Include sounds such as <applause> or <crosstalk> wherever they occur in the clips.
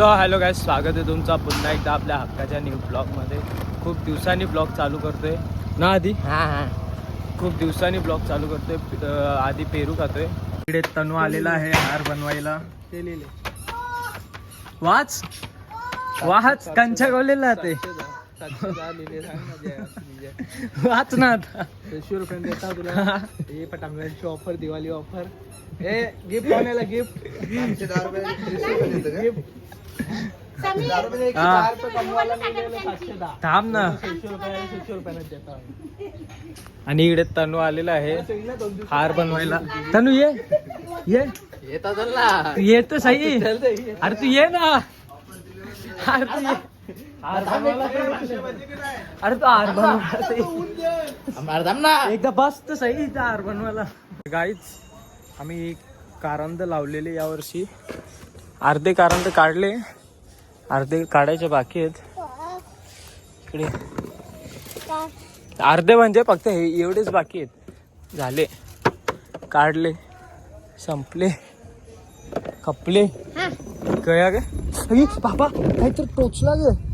So hello काय स्वागत आहे तुमचा. पुन्हा एकदा आपल्या हक्काच्या न्यू ब्लॉगमध्ये खूप दिवसांनी ब्लॉग चालू करतोय. ना आधी? हा हा. खूप दिवसांनी ब्लॉग चालू करतोय. प- अं, आधी पेरू खातोय. इकडे तनू आलेला आहे हार बनवायला. वाच. वाच कंच्या गोलेला ते. वाच ना आता. दीडशे रुपये देता तुला. हे पटांगणाची ऑफर दिवाळी ऑफर हे गिफ्ट कोणाला गिफ्ट हा. थांब ना. आणि इकडे तनू आलेला आहे. हार बनवायला. तनू ये. ये. येता चल तू ये तर सही अरे तू ये ना. अरे तू ये. अरे तू हार बनवायला ना. एकदा बस तर सही इथं हार बनवायला. गाईच आम्ही कारंद लावलेले यावर्षी. अर्धे कारंद काढले. अर्धे काढायचे बाकी आहेत. इकडे. अर्धे म्हणजे फक्त हे एवढेच बाकी आहेत. झाले. काढले. संपले. खपले. कळ्या गे बाबा काहीतरी टोचला गे.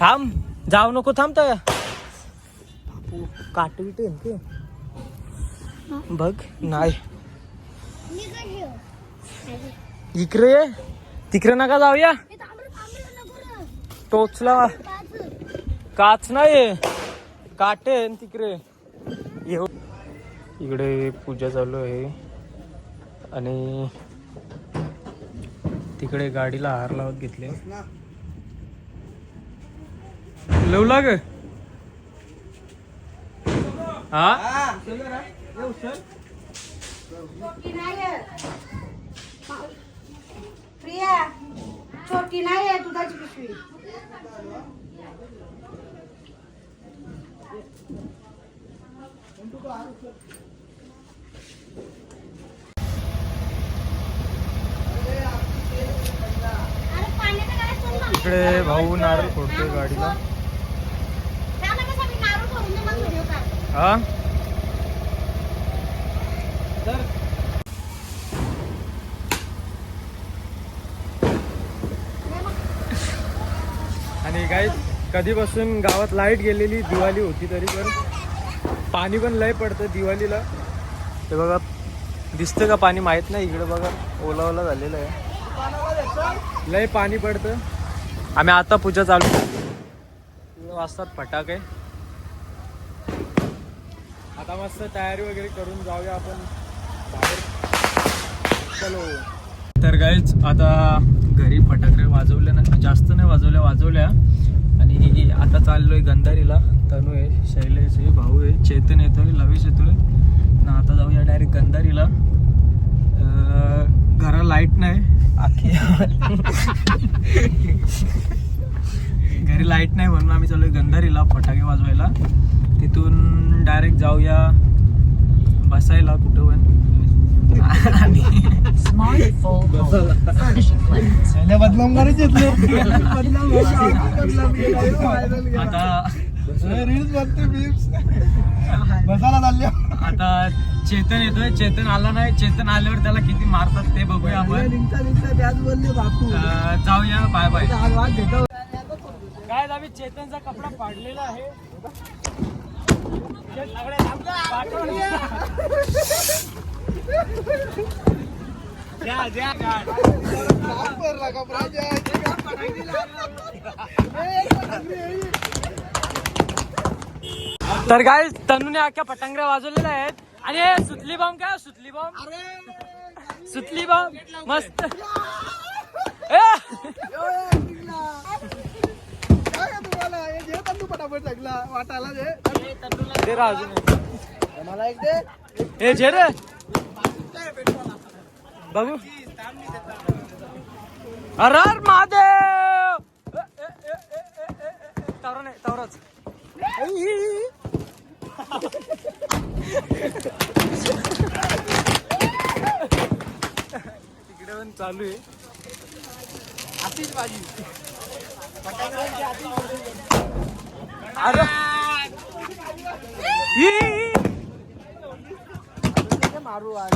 थांब जाऊ नको थांब तया. काट ते. बघ नाही. इकडे ये. तिकडे नका जाऊया. टोचला. काच नाही काटे तिकडे. येऊ. इकडे पूजा चालू आहे. आणि तिकडे गाडीला हार लावत घेतले. लवला ग हा? प्रिया छोटी नाही आहे दुधाची पिशवी. इकडे भाऊ नारळ फोडतोय गाडीला. हा? आणि काय कधीपासून गावात लाइट गेलेली दिवाळी होती तरी पण पाणी पण लय पडतं दिवाळीला. ते बघा दिसतं का पाणी? माहीत नाही इकडे बघा ओला ओला झालेलं आहे. लय पाणी पडतं. आम्ही आता पूजा चालू वाजतात फटाके. आता मस्त तयारी वगैरे करून जाऊया आपण. चलो. तर गाईच आता घरी फटाके वाजवले ना जास्त नाही वाजवल्या वाजवल्या. आणि आता चाललोय गंधारीला. तनू आहे शैलेश आहे भाऊ आहे चेतन येतोय लवेश येतोय. ना आता जाऊया डायरेक्ट गंधारीला. घरा लाइट नाही. आखी <laughs> घरी लाइट नाही म्हणून आम्ही चाललोय गंधारीला फटाके वाजवायला. तिथून डायरेक्ट जाऊया बसायला कुठं पण. आणि बदनाम करायचे आता आता चेतन येतोय. चेतन आला नाही. चेतन आल्यावर त्याला किती मारतात ते बघूया आपण. जाऊया. Bye bye. काय आम्ही चेतनचा कपडा फाडलेला आहे. तर काय तनुने अख्ख्या पटांगऱ्या वाजवलेल्या आहेत. आणि हे सुतली बॉम्ब काय? सुतली बॉम्ब सुतली बॉम्ब मस्त. ए! पटापट वाटायला दे. मला एक दे. हे जे रे. बघू. अरे अरे महादेव. तवरा नाही तवराच. तिकडे पण चालू आहे. आतिश बाजी अरे. मारू आज.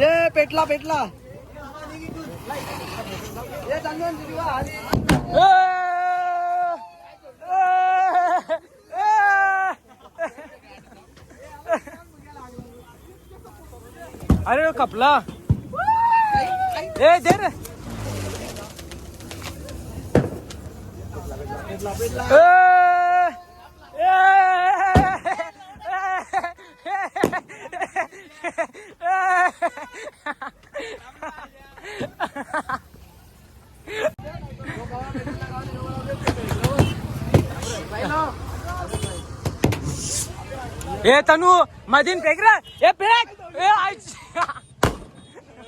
ये पेटला पेटला ये. अरे कपला ए दे रे ए, ए तनू मधीन फेक रे ए फेक ए आईची.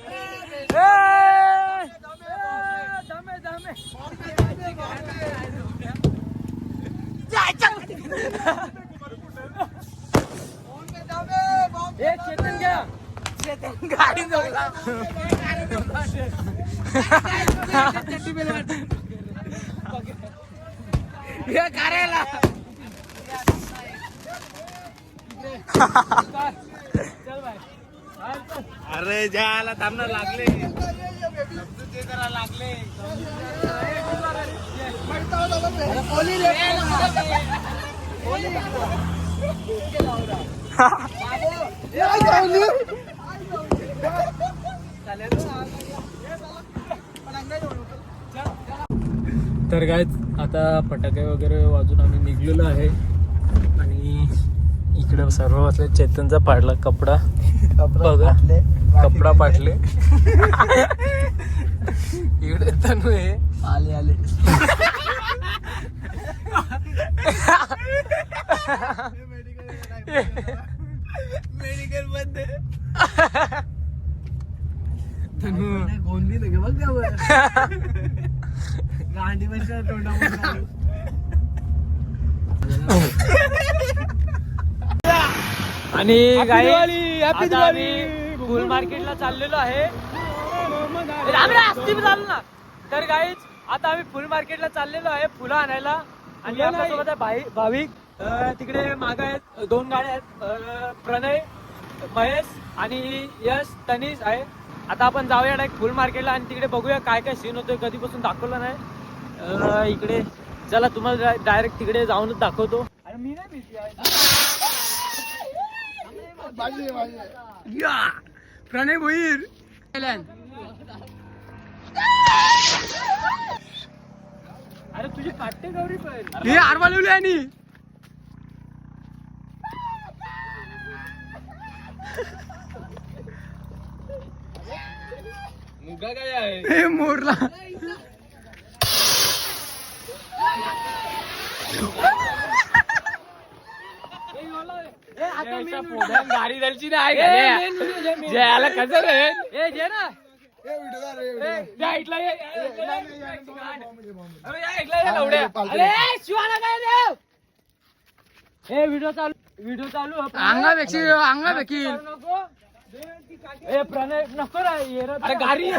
ए, ए, दमे, दमे. ए चेतन घ्या गाडी जोडला चल अरे ज्याला थांबणार लागले लागले. तर काय आता फटाके वगैरे वाजून आम्ही निघलेलो आहे. आणि इकडे सर्व वाचले चेतनचा पाडला कपडा. बघा कपडा पाटले <laughs> इकडे तनू आहे. आले आले. मेडिकल बंद गोंदी लगे बघ. गांडी आणि. फुल मार्केटला चाललेलो आहे. ना. तर काहीच आता आम्ही फुल मार्केटला चाललेलो आहे फुलं आणायला. आणि आपल्यासोबत आहे भाई भाविक. अं, तिकडे माग आहेत दोन गाड्या आहेत. अं, प्रणय महेश आणि यश तनीश आहे. आता आपण जाऊया डायरेक्ट फुल मार्केटला आणि तिकडे बघूया काय काय सीन होतोय. कधीपासून दाखवलं नाही. अं, इकडे चला तुम्हाला डायरेक्ट तिकडे जाऊनच दाखवतो. अरे मी नाही busy आहे. प्रणय भोईर. अरे तुझी काटे गौरी पण. हे आरवालवली आणि. मुगा काय आहे? हे मोरला. गाडी दलची नाही. जयाला कसं रे? ए जे ना. ए व्हिडिओ चालू व्हिडिओ चालू अंगापेक्षी अंगापेक्षी करू नको. ए प्रणय नको अरे गाडी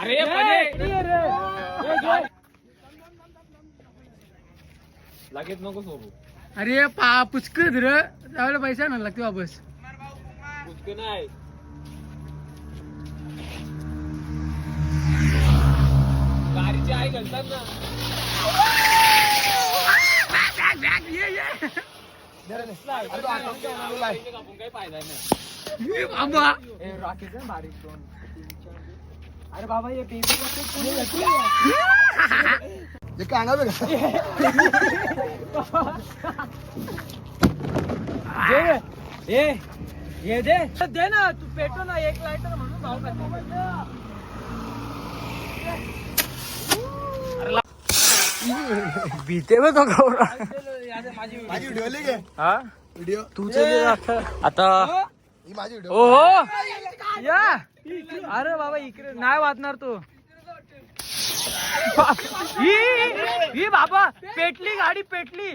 अरे लगेच नको सोबू अरे पा पुचकर धर त्यावेळेला पैसा ना लागते वापस. कुठे नाही. गाडीची आई घालतात ना। काही फायदा नाही बाबा राखेच बारीक दोन अरे बाबा ये बेबी ये ये दे। दे ना तू पेटो ना एक लाईटर म्हणून भाव करतो भीते बघ माझी व्हिडिओ हा? व्हिडिओ तू आता ही? माझी व्हिडिओ ओ या! अरे बाबा इकडे नाही वाजणार तो. ही ही बाबा पेटली गाडी पेटली.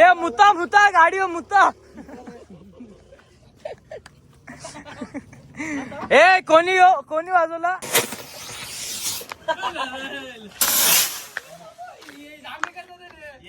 ए मुता मुता गाडी हो, मुता. ए कोणी हो कोणी वाजवला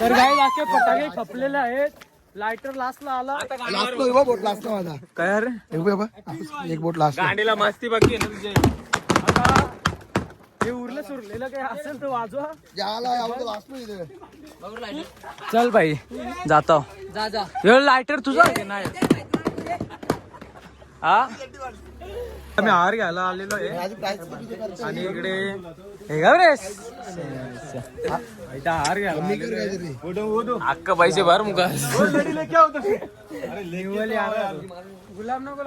तर काही अख्खे फटाके खपलेले आहेत. लायटर लास्टला आला. लास्ट बोट लास्ट माझा. काय अरे एक बोट लास्ट गांडीला मस्ती बाकी हे उरलं सुरलेलं काय असेल तर वाजवा. चल भाई जातो. जा जा. लायटर तुझा नाही? हा? आम्ही हार घ्यायला आलेलो आहे. आणि इकडे हे हार अक्का पैसे भर मुका गुलाम नको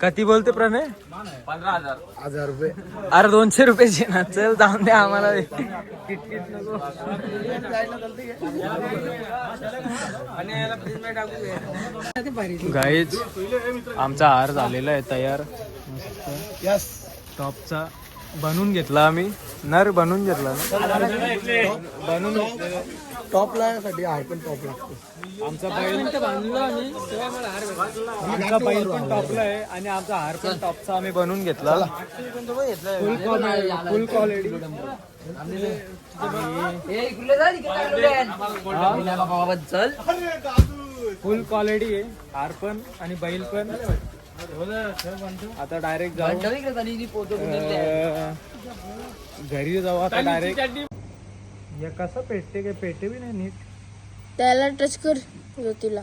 कधी बोलते प्रणय पंधरा हजार हजार रुपये अरे दोनशे रुपये ना चल जाऊन द्या आम्हाला गाईज गाईच आमचा हार झालेला आहे तयार टॉपचा बनवून घेतला आम्ही. नर बनवून घेतला. ना बनवून टॉपला साठी हार पण टॉप लागतो. आमचा बैल आमचा बैल पण टॉपला आहे आणि आमचा हार पण टॉपचा आम्ही बनवून घेतला. फुल फुल क्वालिटी फुल क्वालिटी आहे. हार पण आणि बैल पण. आता डायरेक्ट जाऊ. घरी जाऊ आता डायरेक्ट या कसं पेटते काय पेटे बी नाही नीट. त्याला टच कर ज्योतीला.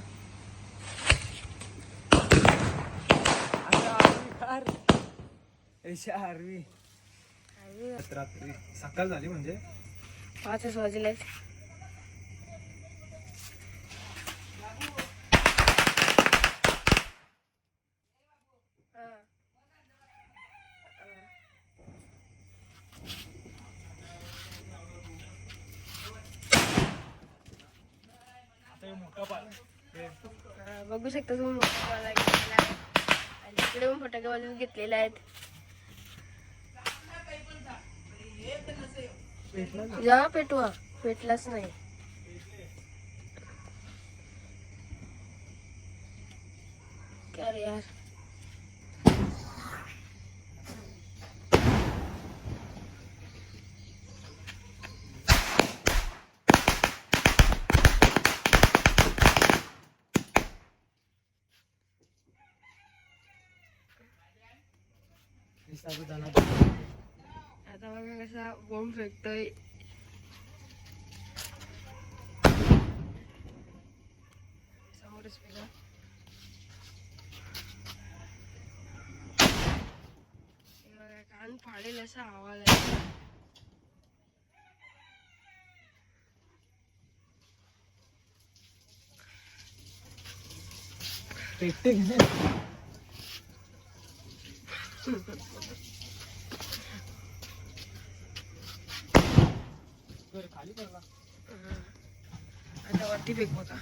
रात्री सकाळ झाली म्हणजे? पाचच वाजले. बघू शकता तुम्ही मोठा. आणि तिकडे पण फटाके वाजून घेतलेले आहेत. जा, पेटवा. पेटलाच नाही. क्या यार? कसा बॉम्ब फेकतोय? समोरच बघा. कान फाडेल असा आवाज आहे. पेटते आता वरती फेक बघा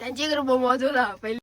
त्यांच्या इकडे बॉम्ब वाजवला पहिले.